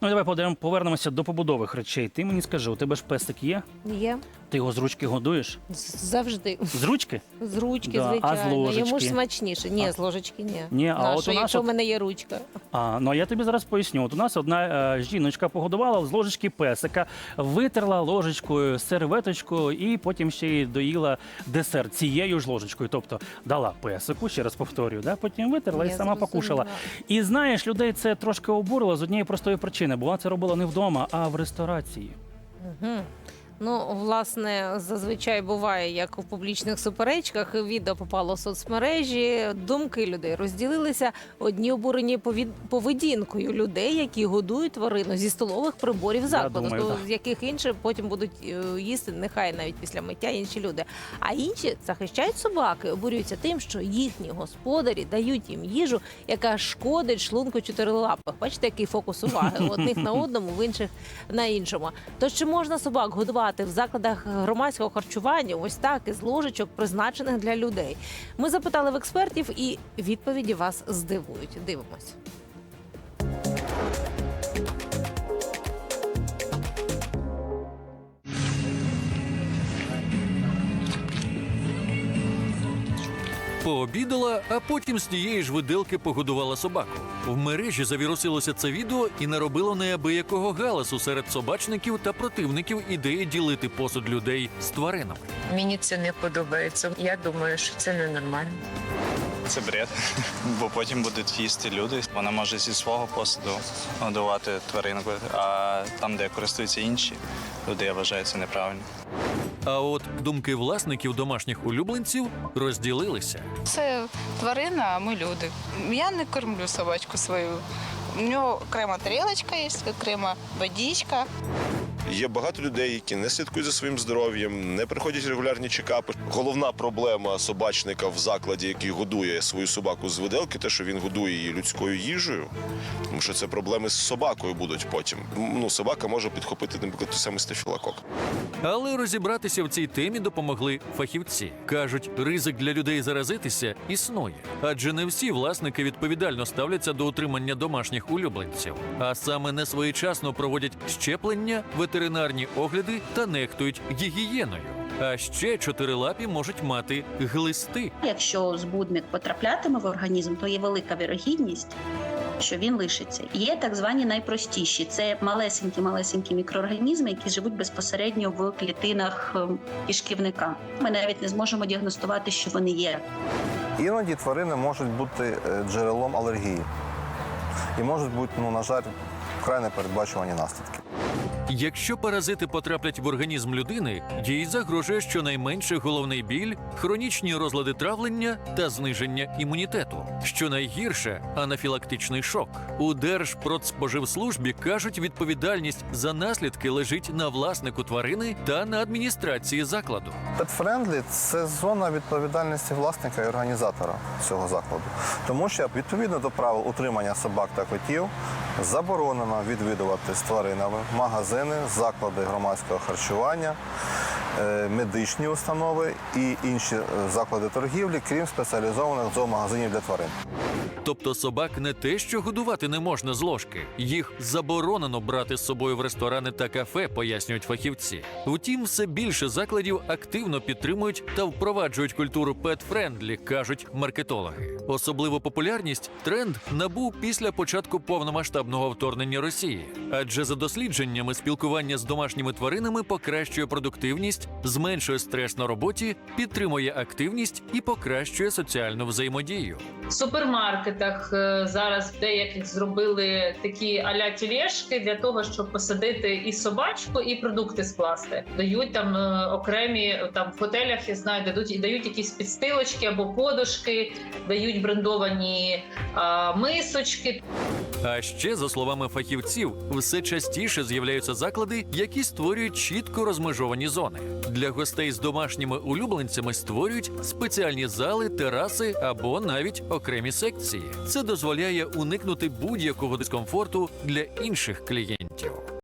Ну давай повернемо- повернемося до побудових речей. Ти мені скажи, у тебе ж песик є? Є Ти його з ручки годуєш? З- завжди. З ручки? З ручки, Да, а з звичайно. Йому ложечки? ж смачніше. Ні, А. з ложечки ні. Ні, а от у нас якщо от- в мене є ручка. А, ну а я тобі зараз поясню. От у нас одна е, жіночка погодувала з ложечки песика, витерла ложечкою серветочку і потім ще й доїла десерт цією ж ложечкою. Тобто дала песику, ще раз повторюю, да? потім витерла і Я сама зрозуміла. покушала. І знаєш, людей це трошки обурило з однієї простої причини, бо вона це робила не вдома, а в ресторації. Угу. Ну, власне, зазвичай буває, як у публічних суперечках, відео попало в соцмережі, думки людей розділилися. Одні обурені повід- поведінкою людей, які годують тварину зі столових приборів закладу, думаю, то з яких інші потім будуть е, їсти, нехай навіть після миття інші люди. А інші захищають собаки, обурюються тим, що їхні господарі дають їм їжу, яка шкодить шлунку чотирилапих. Бачите, який фокус уваги одних на одному, в інших на іншому. Тож чи можна собак годувати в закладах громадського харчування ось так із ложечок, призначених для людей? Ми запитали в експертів, і відповіді вас здивують. Дивимось. Пообідала, а потім з тієї ж виделки погодувала собаку. В мережі завірусилося це відео і наробило неабиякого галасу серед собачників та противників ідеї ділити посуд людей з тваринами. Мені це не подобається. Я думаю, що це ненормально. Це бред, бо потім будуть їсти люди. Вона може зі свого посуду годувати тваринку, а там, де користуються інші люди, я вважаю це неправильно. А от думки власників домашніх улюбленців розділилися. Це тварина, а ми люди. Я не кормлю собачку свою. У нього окрема тарілочка є, окрема водичка. Є багато людей, які не слідкують за своїм здоров'ям, не приходять регулярні чекапи. Головна проблема собачника в закладі, який годує свою собаку з виделки, те, що він годує її людською їжею, тому що це проблеми з собакою будуть потім. Ну, собака може підхопити, наприклад, той самий стафілокок. Але розібратися в цій темі допомогли фахівці. кажуть, ризик для людей заразитися існує, адже не всі власники відповідально ставляться до утримання домашніх улюбленців, а саме несвоєчасно проводять щеплення, ветеринарні огляди та нехтують гігієною. А ще чотирилапі можуть мати глисти. Якщо збудник потраплятиме в організм, то є велика вірогідність, що він лишиться. Є так звані найпростіші це малесенькі малесенькі мікроорганізми, які живуть безпосередньо в клітинах ем, кишківника. Ми навіть не зможемо діагностувати, що вони є. Іноді тварини можуть бути е, джерелом алергії і можуть бути, ну, на жаль, вкрай непередбачувані наслідки. Якщо паразити потраплять в організм людини, їй загрожує щонайменше головний біль, хронічні розлади травлення та зниження імунітету. Що найгірше анафілактичний шок. У Держпродспоживслужбі кажуть, відповідальність за наслідки лежить на власнику тварини та на адміністрації закладу. Петфрендлі це зона відповідальності власника і організатора цього закладу. Тому що відповідно до правил утримання собак та котів заборонено відвідувати з тваринами магазини, заклади громадського харчування, медичні установи і інші е, заклади торгівлі, крім спеціалізованих зоомагазинів для тварин. Тобто собак не те, що годувати не можна з ложки, їх заборонено брати з собою в ресторани та кафе, пояснюють фахівці. Втім, все більше закладів активно підтримують та впроваджують культуру пет-френдлі, кажуть маркетологи. Особливу популярність тренд набув після початку повномасштабного вторгнення Росії, адже за дослідженнями спілкування з домашніми тваринами покращує продуктивність, зменшує стрес на роботі, підтримує активність і покращує соціальну взаємодію. В супермаркетах е, зараз в деяких зробили такі аля тілешки для того, щоб посадити і собачку, і продукти скласти. Дають там е, окремі там в готелях, я знаю, дадуть і дають якісь підстилочки або подушки, дають брендовані а, мисочки. А ще, за словами фахівців, все частіше з'являються заклади, які створюють чітко розмежовані зони. Для гостей з домашніми улюбленцями створюють спеціальні зали, тераси або навіть окремі секції. Це дозволяє уникнути будь-якого дискомфорту для інших клієнтів.